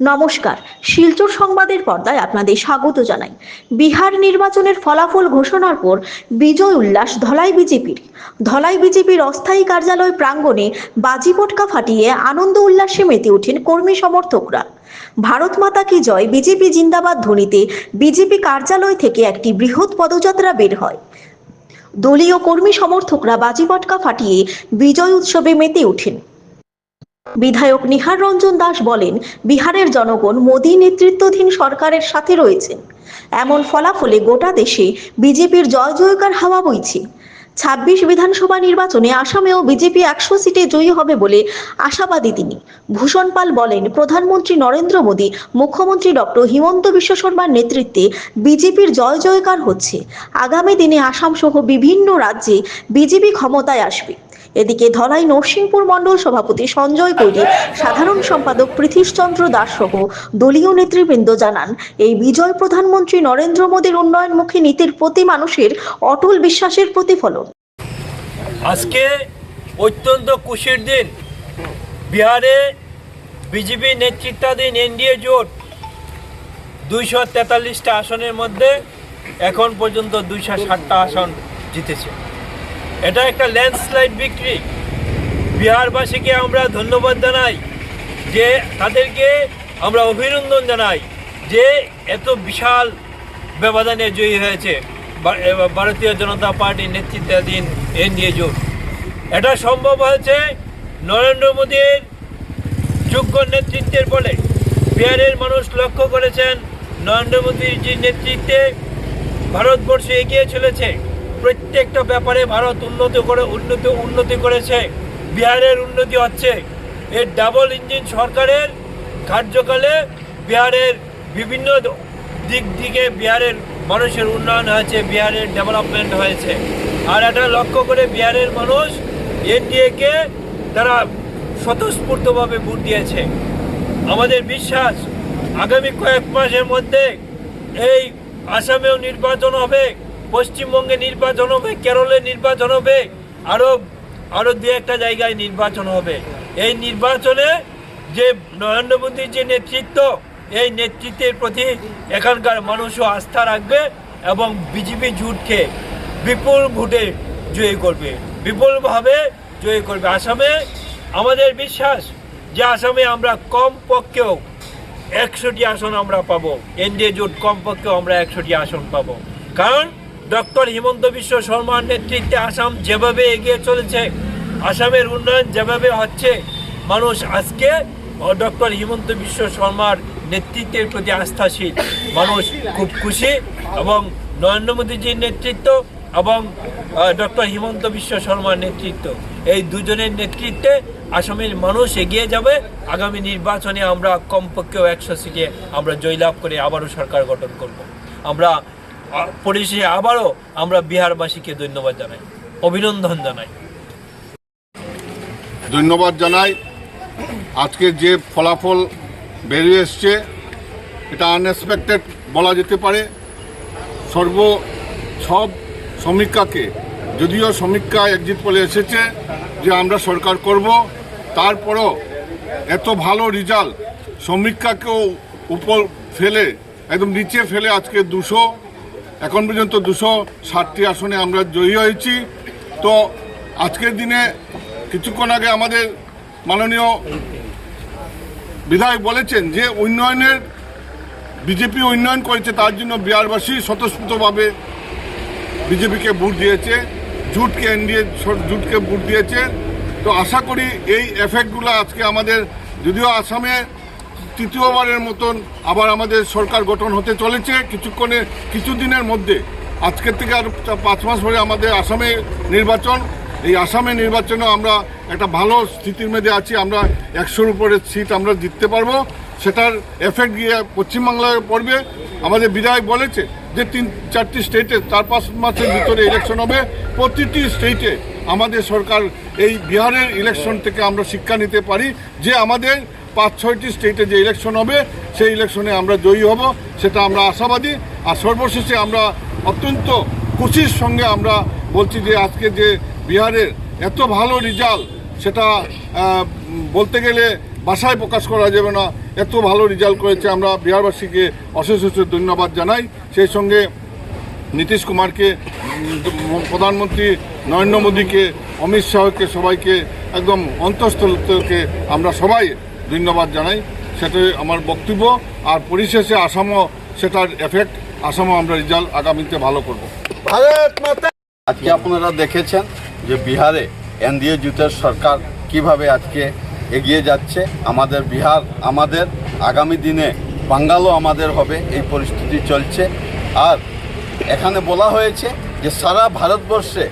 নমস্কার। শিলচর সংবাদের পর্দায় আপনাদের স্বাগত জানাই। বিহার নির্বাচনের ফলাফল ঘোষণার পর বিজয় উল্লাস ধলাই বিজেপির। ধলাই বিজেপির অস্থায়ী কার্যালয় প্রাঙ্গণে বাজি পটকা ফাটিয়ে আনন্দ উল্লাসে মেতে ওঠেন কর্মী সমর্থকরা। ভারত মাতা কি জয় বিজেপি জিন্দাবাদ ধ্বনিতে বিজেপি কার্যালয় থেকে একটি বৃহৎ পদযাত্রা বের হয়। দলীয় কর্মী সমর্থকরা বাজি পটকা ফাটিয়ে বিজয় উৎসবে মেতে ওঠেন। বিধায়ক নিহার রঞ্জন দাস বলেন, বিহারের জনগণ মোদী নেতৃত্বাধীন সরকারের সাথে রয়েছেন এমন ফলাফলে গোটা দেশে বিজেপির জয় জয়কার হাওয়া বইছে। ছাব্বিশ বিধানসভা নির্বাচনে আসামেও বিজেপি একশো সিটে জয়ী হবে বলে আশাবাদী তিনি। ভূষণ পাল বলেন, প্রধানমন্ত্রী নরেন্দ্র মোদী, মুখ্যমন্ত্রী ডক্টর হিমন্ত বিশ্ব শর্মার নেতৃত্বে বিজেপির জয় জয়কার হচ্ছে। আগামী দিনে আসাম সহ বিভিন্ন রাজ্যে বিজেপি ক্ষমতায় আসবে। এদিকে ধলাই নরসিংপুর মণ্ডল সভাপতি সঞ্জয় কৈরি সাধারণ সম্পাদক পৃথিশচন্দ্র দাস সহ দলীয় নেতৃবৃন্দ জানান, এই বিজয় প্রধানমন্ত্রী নরেন্দ্র মোদীর উন্নয়নমুখী নীতির প্রতি মানুষের অটল বিশ্বাসের প্রতিফলন। আজকে অত্যন্ত খুশির দিন। বিহারে বিজেপি নেতৃত্বাধীন এনডিএ জোট দুইশো তেতাল্লিশটা আসনের মধ্যে এখন পর্যন্ত দুইশো ষাটটা আসন জিতেছে। এটা একটা ল্যান্ডস্লাইড বিক্রি। বিহারবাসীকে আমরা ধন্যবাদ জানাই যে তাদেরকে আমরা অভিনন্দন জানাই যে এত বিশাল ব্যবধানে জয়ী হয়েছে ভারতীয় জনতা পার্টির নেতৃত্বাধীন এনডিএ জোট এটা সম্ভব হয়েছে নরেন্দ্র মোদীর যোগ্য নেতৃত্বের বলে বিহারের মানুষ লক্ষ্য করেছেন নরেন্দ্র মোদীজির নেতৃত্বে ভারতবর্ষ এগিয়ে চলেছে। প্রত্যেকটা ব্যাপারে ভারত উন্নতি করে, উন্নতি উন্নতি করেছে। বিহারের উন্নতি হচ্ছে। এর ডাবল ইঞ্জিন সরকারের কার্যকালে বিহারের বিভিন্ন দিক দিকে বিহারের মানুষের উন্নয়ন হয়েছে, বিহারের ডেভেলপমেন্ট হয়েছে। আর এটা লক্ষ্য করে বিহারের মানুষ এনডিএকে তারা স্বতঃস্ফূর্তভাবে ভোট দিয়েছে। আমাদের বিশ্বাস, আগামী কয়েক মাসের মধ্যে এই আসামেও নির্বাচন হবে। পশ্চিমবঙ্গে নির্বাচন হবে, কেরলে নির্বাচন হবে আরও আরও দু একটা জায়গায় নির্বাচন হবে। এই নির্বাচনে যে নরেন্দ্র মোদীর যে নেতৃত্ব, এই নেতৃত্বের প্রতি এখানকার মানুষও আস্থা রাখবে এবং বিজেপি জুটকে বিপুল ভোটে জয়ী করবে। বিপুলভাবে জয়ী করবে। আসামে আমাদের বিশ্বাস যে আসামে আমরা কম পক্ষেও একশোটি আসন আমরা পাবো। এনডিএ জোট কমপক্ষেও আমরা একশোটি আসন পাবো। কারণ ডক্টর হিমন্ত বিশ্ব শর্মার নেতৃত্বে আসাম যেভাবে এগিয়ে চলেছে, আসামের উন্নয়ন যেভাবে হচ্ছে, মানুষ আজকে ডক্টর হিমন্ত বিশ্ব শর্মার নেতৃত্বের প্রতি আস্থাশীল। মানুষ খুব খুশি এবং নরেন্দ্র মোদীজির নেতৃত্ব এবং ডক্টর হিমন্ত বিশ্ব শর্মার নেতৃত্ব। এই দুজনের নেতৃত্বে আসামের মানুষ এগিয়ে যাবে। আগামী নির্বাচনে আমরা কমপক্ষেও একশো সিটে আমরা জয়লাভ করে আবারও সরকার গঠন করব। আমরা পরিশেষে আবারও আমরা বিহারবাসীকে ধন্যবাদ জানাই। অভিনন্দন জানাই। ধন্যবাদ জানাই। আজকে যে ফলাফল বেরিয়ে এসছে, এটা আনএক্সপেক্টেড বলা যেতে পারে। সর্ব, সব সমীক্ষাকে, যদিও সমীক্ষা একজিট বলে এসেছে যে আমরা সরকার করব, তারপরও এত ভালো রেজাল্ট সমীক্ষাকেও উপর ফেলে, একদম নিচে ফেলে আজকে দুশো এখন পর্যন্ত দুশো ষাটটি আসনে আমরা জয়ী হয়েছি। তো আজকের দিনে কিছুক্ষণ আগে আমাদের মাননীয় বিধায়ক বলেছেন যে উন্নয়নের, বিজেপি উন্নয়ন করেছে, তার জন্য বিহারবাসী স্বতঃস্ফূর্তভাবে বিজেপিকে ভোট দিয়েছে, জুটকে এনডিএ জুটকে ভোট দিয়েছে। তো আশা করি এই এফেক্টগুলো আজকে আমাদের, যদিও আসামে তৃতীয়বারের মতন আবার আমাদের সরকার গঠন হতে চলেছে কিছুক্ষণে, কিছুদিনের মধ্যে। আজকের থেকে আর পাঁচ মাস পরে আমাদের আসামে নির্বাচন। এই আসামে নির্বাচনে আমরা একটা ভালো স্থিতির মধ্যে আছি, আমরা একশোর উপরে সিট আমরা জিততে পারব। সেটার এফেক্ট গিয়ে পশ্চিমবাংলায় পড়বে। আমাদের বিধায়ক বলেছে যে তিন, চারটি স্টেটে চার, পাঁচ মাসের ভিতরে ইলেকশন হবে। প্রতিটি স্টেটে আমাদের সরকার এই বিহারের ইলেকশন থেকে আমরা শিক্ষা নিতে পারি যে আমাদের পাঁচ ছয়টি স্টেটে যে ইলেকশন হবে, সেই ইলেকশনে আমরা জয়ী হব, সেটা আমরা আশাবাদী। আর সর্বশেষে আমরা অত্যন্ত খুশির সঙ্গে আমরা বলছি যে আজকে যে বিহারের এত ভালো রেজাল্ট সেটা বলতে গেলে ভাষায় প্রকাশ করা যাবে না। এত ভালো রেজাল্ট করেছে আমরা বিহারবাসীকে অশেষ অশেষ ধন্যবাদ জানাই। সেই সঙ্গে নীতিশ কুমারকে প্রধানমন্ত্রী নরেন্দ্র মোদীকে, অমিত শাহকে, সবাইকে, একদম অন্তঃস্থল থেকে আমরা সবাই ধন্যবাদ জানাই। সেটাই আমার বক্তব্য। আর পরিশেষে আসামও সেটার এফেক্ট আসামও আমরা রেজাল্ট আগামীতে ভালো করব। আজকে আপনারা দেখেছেন যে বিহারে এন এনডিএ জুটের সরকার কীভাবে আজকে এগিয়ে যাচ্ছে। আমাদের বিহার আমাদের আগামী দিনে বাঙ্গালও আমাদের হবে এই পরিস্থিতি চলছে। আর এখানে বলা হয়েছে যে সারা ভারতবর্ষে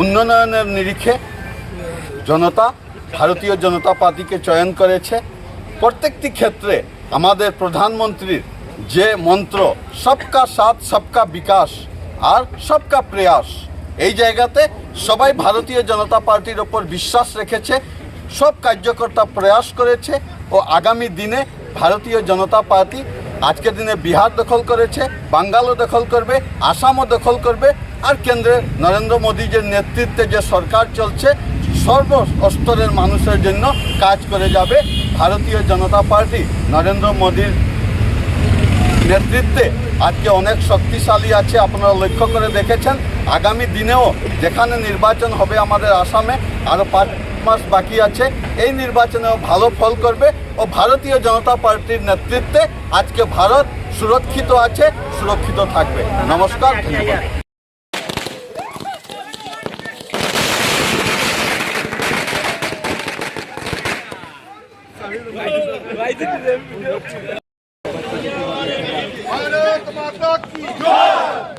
উন্নয়নের নিরিখে জনতা ভারতীয় জনতা পার্টিকে চয়ন করেছে। প্রত্যেকটি ক্ষেত্রে আমাদের প্রধানমন্ত্রীর যে মন্ত্র, সবকা সাথ, সবকা বিকাশ আর সবকা প্রয়াস, এই জায়গাতে সবাই ভারতীয় জনতা পার্টির ওপর বিশ্বাস রেখেছে, সব কার্যকর্তা প্রয়াস করেছে ও আগামী দিনে ভারতীয় জনতা পার্টি আজকের দিনে বিহার দখল করেছে, বাঙ্গালও দখল করবে, আসামও দখল করবে আর কেন্দ্রে নরেন্দ্র মোদীজির নেতৃত্বে যে সরকার চলছে সর্ব স্তরের মানুষের জন্য কাজ করে যাবে ভারতীয় জনতা পার্টি নরেন্দ্র মোদীর নেতৃত্বে। আজকে অনেক শক্তিশালী আছে, আপনারা লক্ষ্য করে দেখেছেন। আগামী দিনেও যেখানে নির্বাচন হবে আমাদের আসামে আরও পাঁচ মাস বাকি আছে। এই নির্বাচনেও ভালো ফল করবে ও ভারতীয় জনতা পার্টির নেতৃত্বে আজকে ভারত সুরক্ষিত আছে, সুরক্ষিত থাকবে। নমস্কার, ধন্যবাদ। भारत माता की जय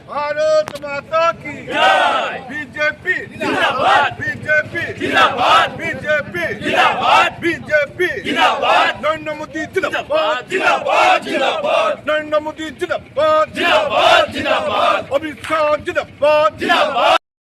भारत माता की जय बीजेपी जिंदाबाद बीजेपी जिंदाबाद बीजेपी जिंदाबाद बीजेपी जिंदाबाद नरेंद्र मोदी जिंदाबाद जिंदाबाद जिंदाबाद नरेंद्र मोदी जिंदाबाद जिंदाबाद जिंदाबाद अमित शाह जिंदाबाद जिंदाबाद